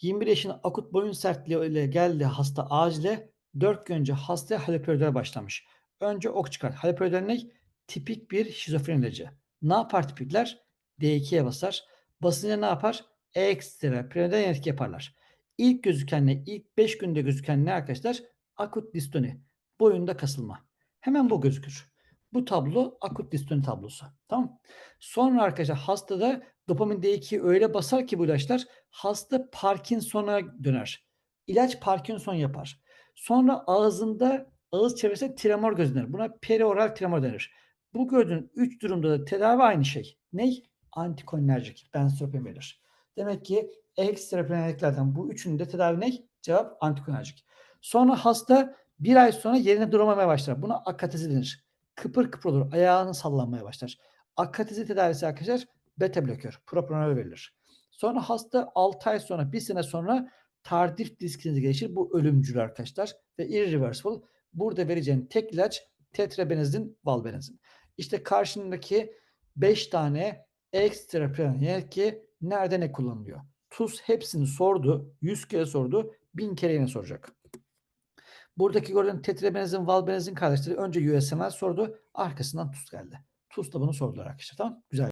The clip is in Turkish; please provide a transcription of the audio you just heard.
21 yaşında akut boyun sertliği ile geldi hasta acile. 4 gün önce hastaya haloperidol başlamış. Önce ok çıkar. Haloperidol ne? Tipik bir şizofren ilacı. Ne yapar tipikler? D2'ye basar. Basınca ne yapar? Ekstra piramidal etki yaparlar. İlk gözüken ne? İlk 5 günde gözüken ne arkadaşlar? Akut distoni. Boyunda kasılma. Hemen bu gözükür. Bu tablo akut distoni tablosu. Tamam Sonra arkadaşlar hastada dopamin D2'yi öyle basar ki bu ilaçlar hasta Parkinson'a döner. İlaç Parkinson yapar. Sonra ağzında ağız çevresinde tremor gözlenir. Buna perioral tremor denir. Bu gördüğün 3 durumda da tedavi aynı şey. Ney? Antikolinerjik. Benzodiazepin verir. Demek ki ekstra prenaliklerden bu üçünün de tedavi ne? Cevap antikolinerjik. Sonra hasta bir ay sonra yerine duramamaya başlar. Buna akatezi denir. Kıpır kıpır olur. Ayağını sallanmaya başlar. Akatezi tedavisi arkadaşlar beta blokör. Propranolol verilir. Sonra hasta 6 ay sonra 1 sene sonra tardif disk sinüzü gelişir. Bu ölümcül arkadaşlar ve irreversible. Burada vereceğin tek ilaç tetrabenazin, valbenazin. İşte karşındaki 5 tane ekstra prenatal ki nerede ne kullanılıyor? TUS hepsini sordu. 100 kere sordu. 1000 kere yine soracak. Buradaki gördüğün tetrabenazin, valbenazin kardeşleri önce USML sordu. Arkasından TUS geldi. TUS da bunu sordular arkadaşlar. Tamam Güzel.